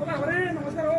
Hola, Moreno, ¿cómo?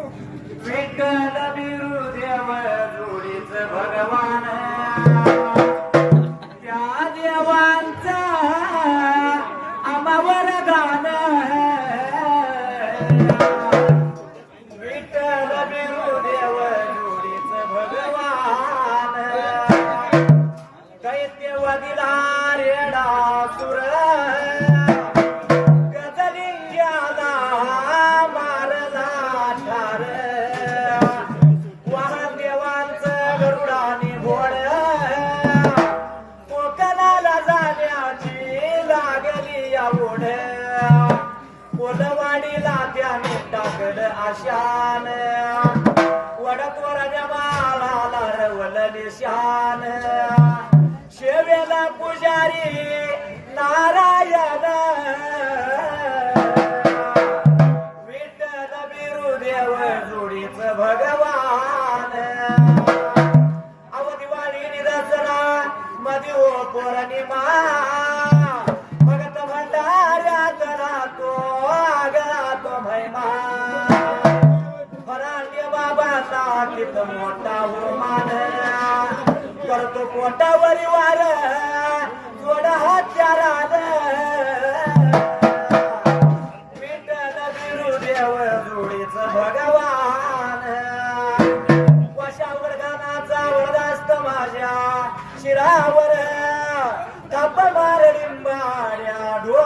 ಶಿರಾವರ ತಪ್ಪ ಮಾರಡಿ ಮಾಡ್ಯಾಡುವ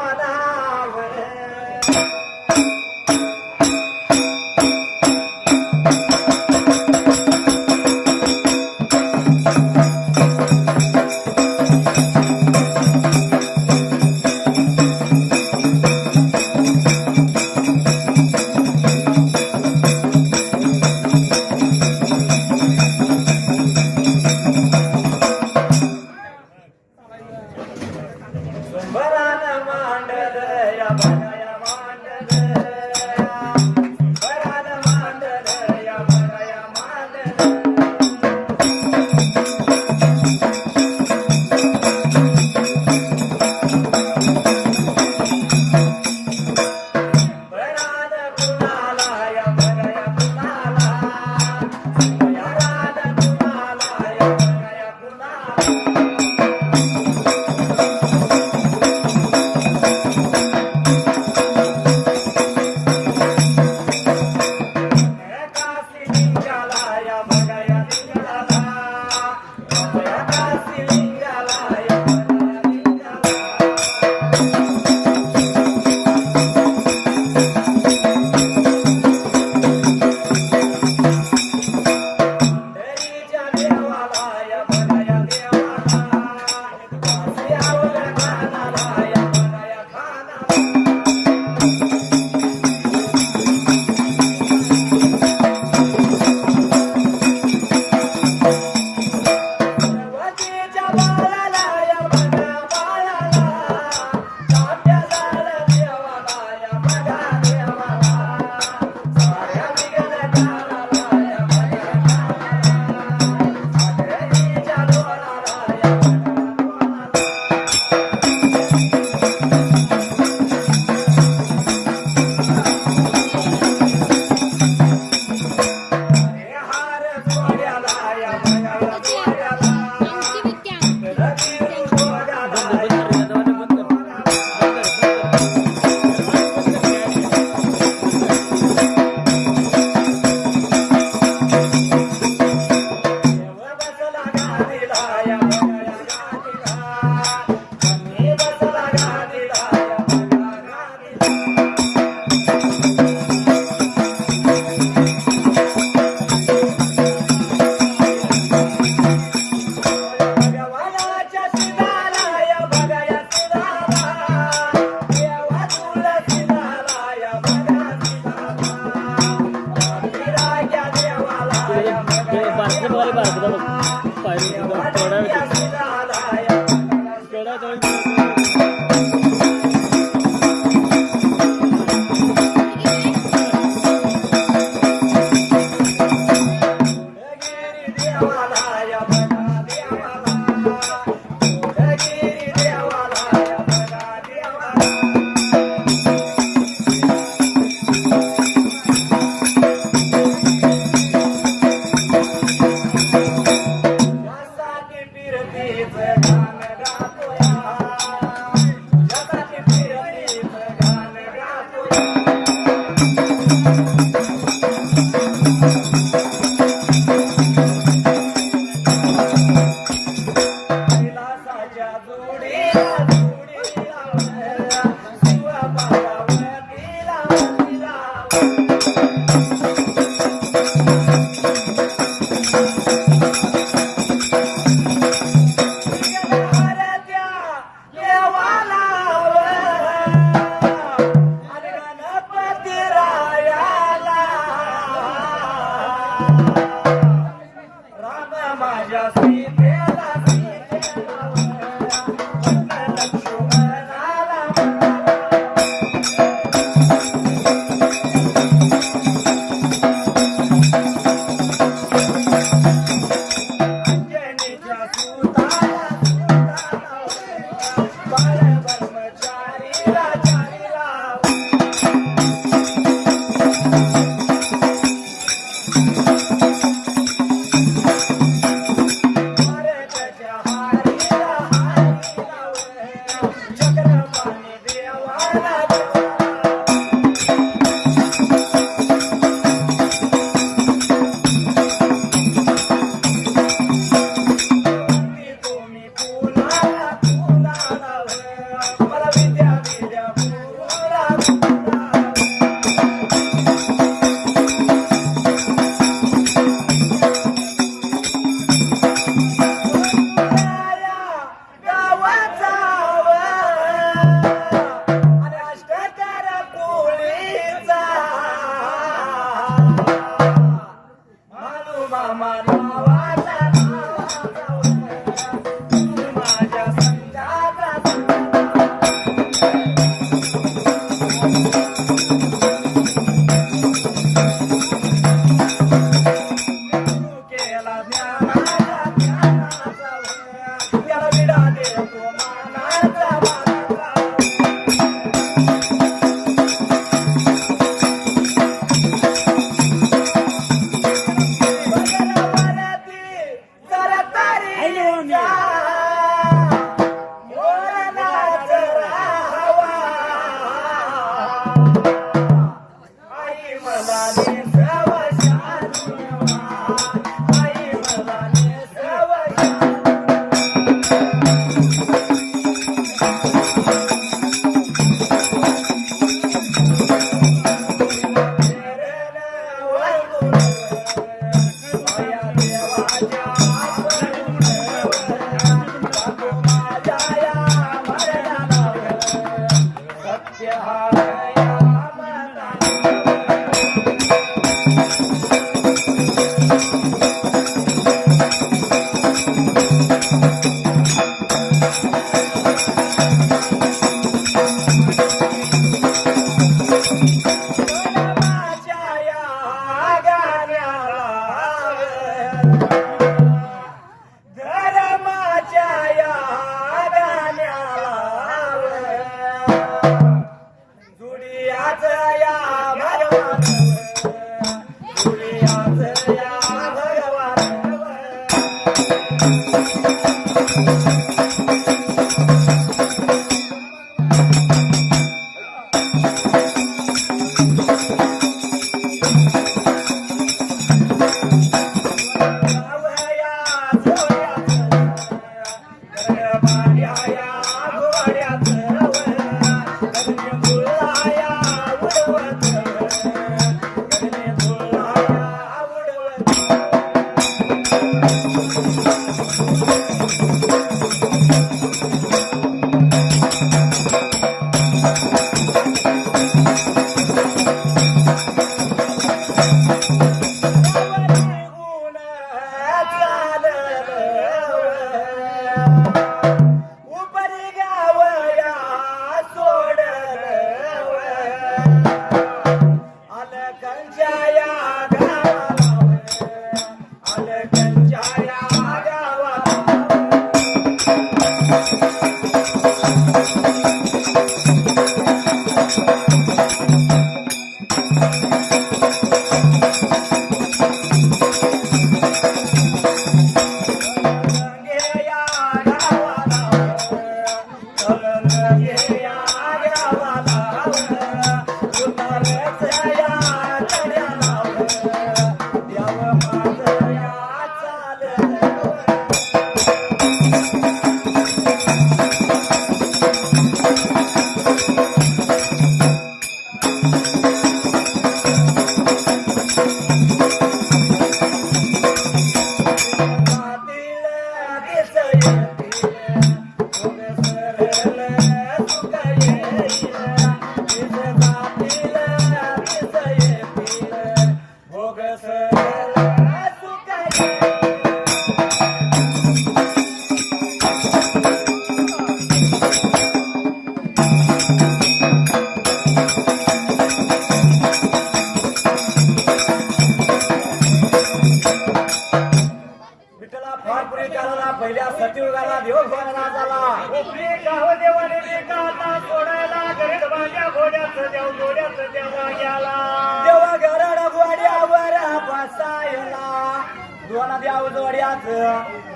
दोन देव जोड्याच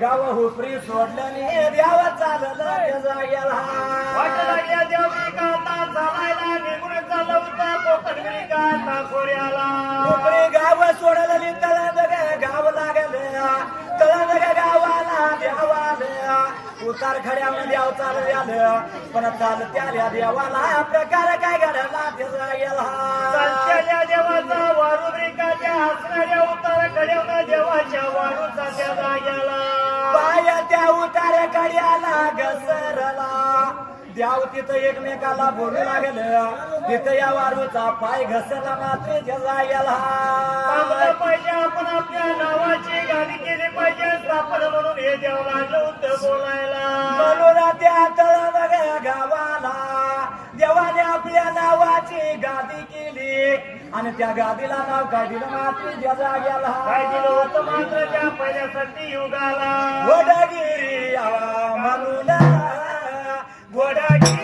गाव हुपरी सोडलं ने देवा चाललं वाटला देव चालायला निघून कोकण खोऱ्याला. हुपरी गाव सोडलं नि तळंद गाव लागलं. तळंद गावाला देवाला. उतार देव चालू आलं पण चालत आल्या देवाला प्रकार काय घडला त्याचा गेला. चालत्या देवाचा वारू रिकाच्या हसणाऱ्या उतार खड्यावर देवाच्या वारूचा त्याचा गेला. पाया त्या उतार खड्याला घसरला. द्याव तिथं एकमेकाला बोलू लागलं. तिथं या वारूचा पाय घसरला मात्र त्याचा गेला पाहिजे आपण आपल्या नावाची गाडी केली पाहिजे. स्थापन म्हणून हे देवाला नव्हतं बोलायला. म्हणून त्या तळाला गावाला. देवाने आपल्या नावाची गादी केली. आणि त्या गादीला नाव काय दिलं मात्र त्याचा गेला काय दिलं होतं मात्र त्या पहिल्यासाठी युगाला. वडगिरी म्हणून वडगिरी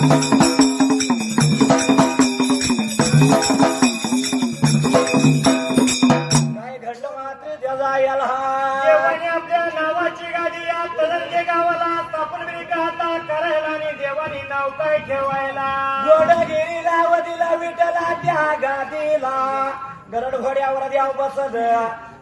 काय घोड्यावर द्याव बसत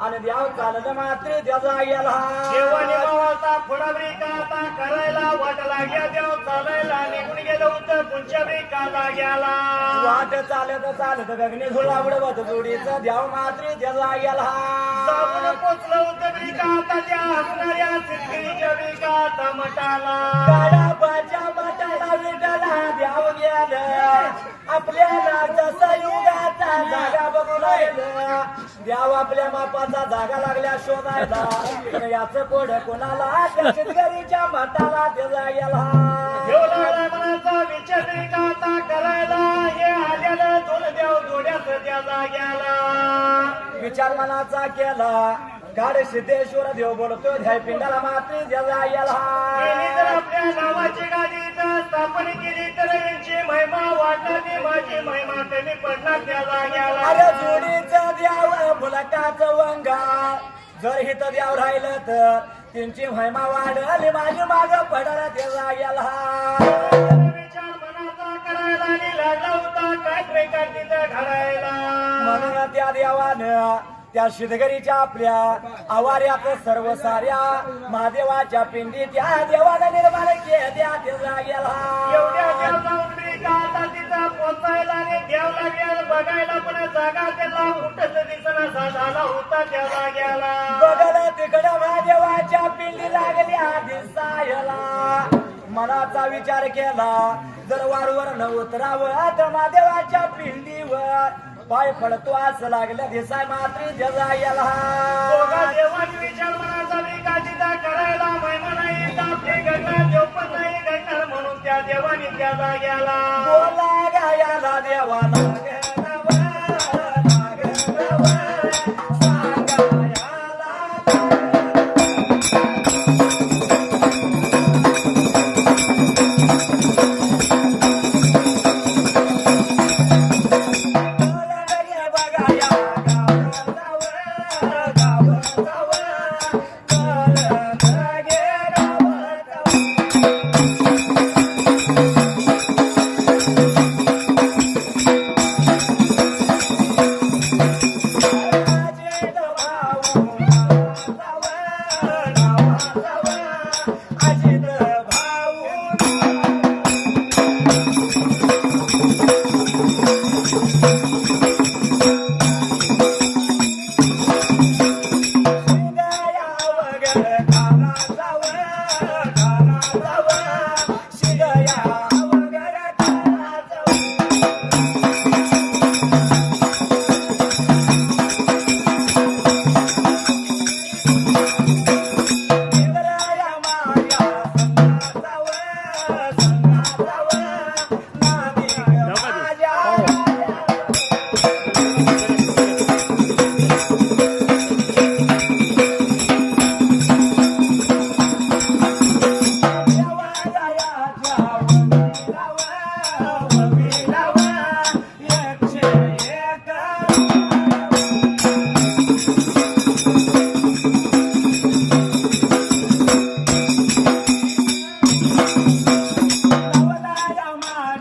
आणि द्याव चालत मात्र त्याचा गेला देवाने गावाचा फुडावरी आता करायला वाट लाग्या देव चालायला निघून गेलं होतं पुंचवरी काला गेला वाट चालत चालत गगने झुळा उडवत जोडीचा द्याव मात्र त्याचा गेला साबून पोचलं होतं बरी काता त्या हसणाऱ्या सिद्धीच्या ब्रिका काता मटाला गाडा गाडाबाच्या मटाला विटाला द्याव गेलं आपल्याला जसा द्याव आपल्या मापाचा जागा लागल्या शोधायला. याचं कोणाला? शेतकरीच्या मटाला त्याला गेला. मनाचा विचार आता करायला? हे आलेलं दोन देव जोड्याच त्याला गेला. विचार मनाचा केला. गाड सिद्धेश्वर देव बोलतो ध्याय पिंडाला मात्र त्याला गेला. आपल्या नावाची गाडी स्थापन केली तर यांची महिमा वाटली माझी महिमा कमी पडणार त्याला गेला अरे जोडीचं द्याव मुलाटाचं वंगा जर हित द्याव राहिलं तर त्यांची महिमा वाढली माझी माग गेला विचार मनाचा करायला आणि लागला होता काय प्रकार तिथं घडायला म्हणून त्या देवानं त्या शेतकरीच्या आपल्या आवाऱ्यात सर्व साऱ्या महादेवाच्या पिंडी त्या देवानं निर्माण केल्या. पोचायला लागेल पण जागा त्याला कुठंच झाला होता बघायला तिकडं महादेवाच्या पिंडी लागल्या दिसायला. मनाचा विचार केला जर वारवर न उतरावं तर महादेवाच्या पिंडीवर पाय पडतो असं लागलं दिसाय मात्र जगा याला. देवानी विचार मनाचा विकासिता करायला महिमा नाही आपली घडणार देव पण नाही घडणार म्हणून त्या देवानी त्या जाग्याला. बोला गायाला देवाला.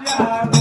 माझ्या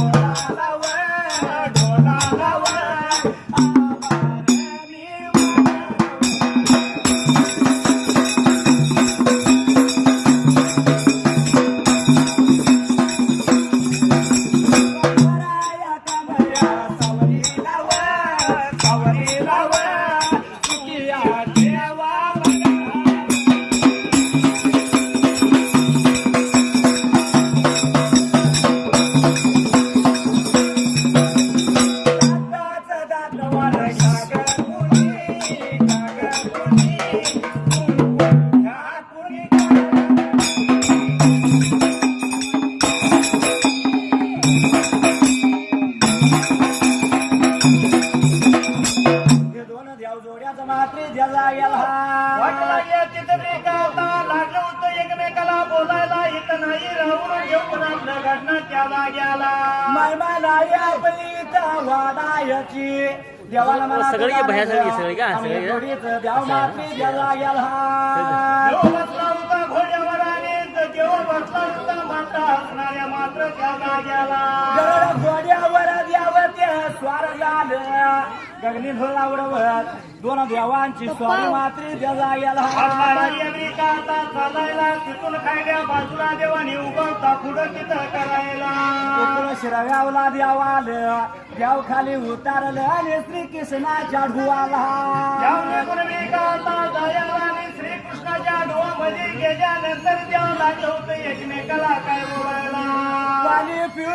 घडणं त्याला गेला आपली देवाला मला सगळी भया सगळी, सगळी का? सगळी का? जोडीचं देव मात्री द्याला गेला देव बसला होता घोड्यावर आणि देव बसला होता मात्र हसणाऱ्या मात्र त्याला गेला गरड घोड्यावर स्वार झालं गगनी धुळावडवत दोन देवांची स्वारी मात्री आता चालायला. तिथून खायल्या बाजूला देवाने उगवता पुढं तिथं करायला. शिरगावला देवाल. देव खाली उतारलं आणि श्रीकृष्णाच्या ढुवाला. जाऊन निघून मी का आता जायला आणि श्रीकृष्णाच्या डोळ्यामध्ये गेल्यानंतर देव लागलं होतं एकमेकाला काय बोलायला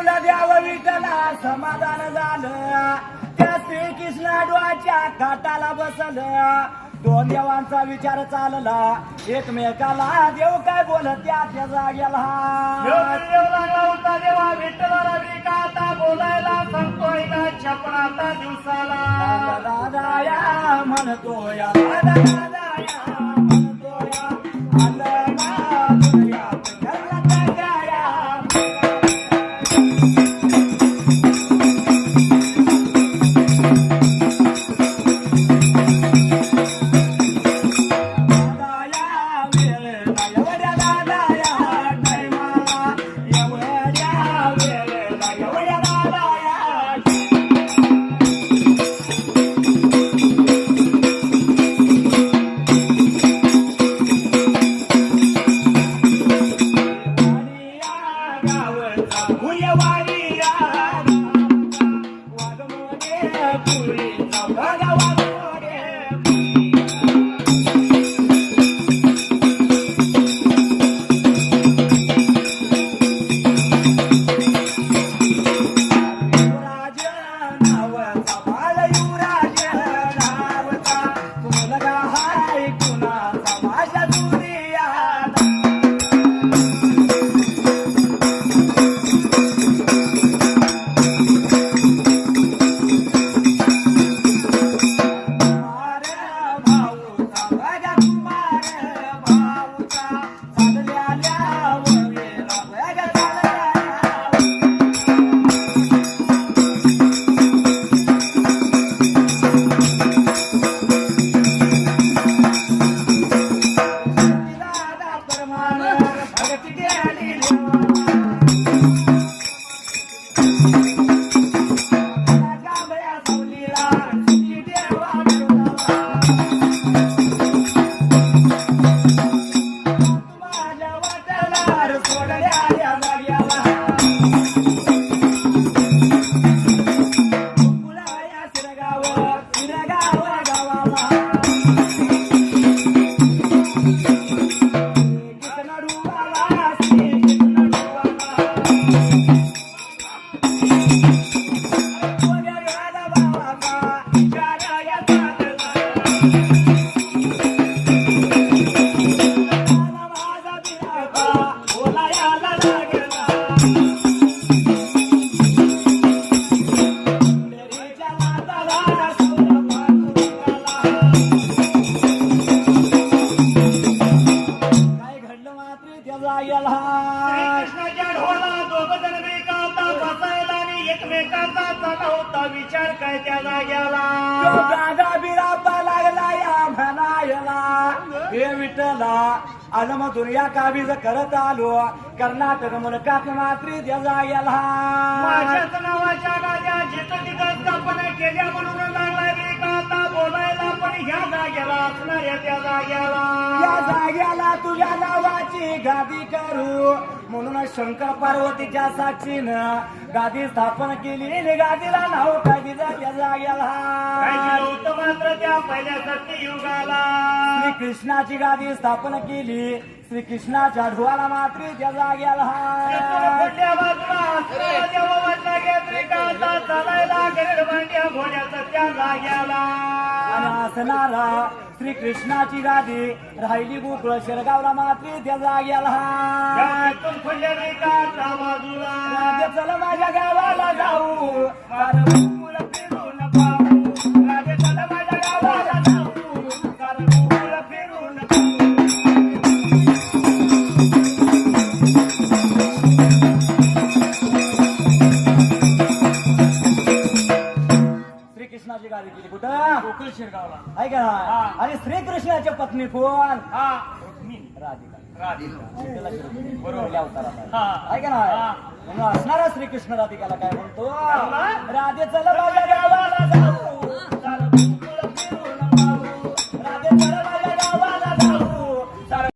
पिऊला द्यावं विठला समाधान झालं. त्या श्रीकृष्ण डोळ्याच्या काटाला बसलं. दोन देवांचा विचार चालला. एकमेकाला देव काय बोलत त्या त्या जागेला? देव का आता बोलायला सांगतोय का? छपणाचा दिवसाला. दादाया म्हणतो या दादाया गागा बिरापा लागला या म्हणायला. हे विठ्ठला आलं मग दुनिया काबीज करत आलो. कर्नाटक मुलकात मात्री त्या जाग्याला माझ्याच नावाच्या स्थापना केल्या म्हणून का आता बोलायला पण ह्या जाग्याला असणाऱ्या त्या या जाग्याला जाग्याला तुझ्या नावाची गादी करू. म्हणून शंकर पार्वतीच्या साक्षीनं गादी स्थापन केली. गादीला नाव काय जाग्याला मात्र त्या पहिल्या सत्ययुगाला श्री कृष्णाची गादी स्थापन केली. श्री कृष्णाच्या ढोला मात्री त्या जाग्याला पडल्या बाजूला जेव्हा गे चालायला गरड भांड्या घोड्याचं असणारा गादी राहिली गोकुळ शिरगावला मात्री त्या जाग्याला गावातून पडल्या त्रिकांता बाजूला? राजा चल माझ्या गावाला जाऊ. शिरगावला. आहे का? आणि श्रीकृष्णाच्या पत्नी कोण? हा. राधिका. राधिका. बरोबर. अवतारात आहे. हा. आहे का हा. नाही म्हणून असणारा श्रीकृष्ण राधिकाला काय म्हणतो? राधे चल माझ्या गावाला जाऊ.